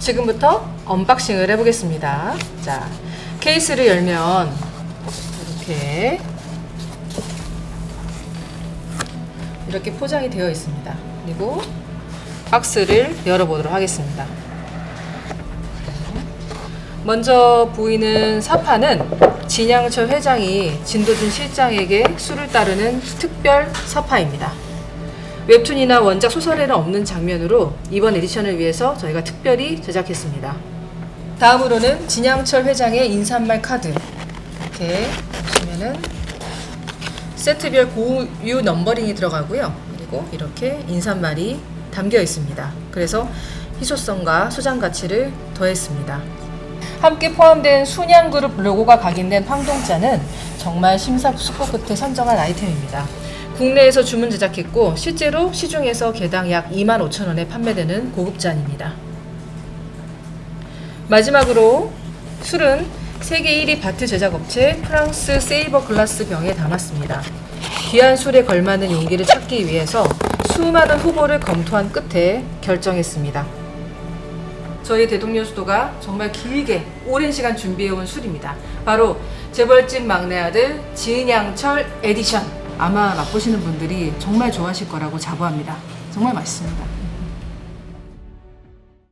지금부터 언박싱을 해보겠습니다. 자, 케이스를 열면 이렇게 이렇게 포장이 되어 있습니다. 그리고 박스를 열어보도록 하겠습니다. 먼저 보이는 사파는 진양철 회장이 진도준 실장에게 수를 따르는 특별 사파입니다. 웹툰이나 원작 소설에는 없는 장면으로 이번 에디션을 위해서 저희가 특별히 제작했습니다. 다음으로는 진양철 회장의 인사말 카드. 이렇게 보시면은 세트별 고유 넘버링이 들어가고요. 그리고 이렇게 인사말이 담겨 있습니다. 그래서 희소성과 소장 가치를 더했습니다. 함께 포함된 순양그룹 로고가 각인된 황동자는 정말 심사숙고 끝에 선정한 아이템입니다. 국내에서 주문 제작했고 실제로 시중에서 개당 약 2만 5천 원에 판매되는 고급 잔입니다. 마지막으로 술은 세계 1위 바트 제작업체 프랑스 세이버 글라스 병에 담았습니다. 귀한 술에 걸맞는 용기를 찾기 위해서 수많은 후보를 검토한 끝에 결정했습니다. 저희 대동료 수도가 정말 길게 오랜 시간 준비해온 술입니다. 바로 재벌집 막내 아들 진양철 에디션. 아마 맛보시는 분들이 정말 좋아하실 거라고 자부합니다. 정말 맛있습니다.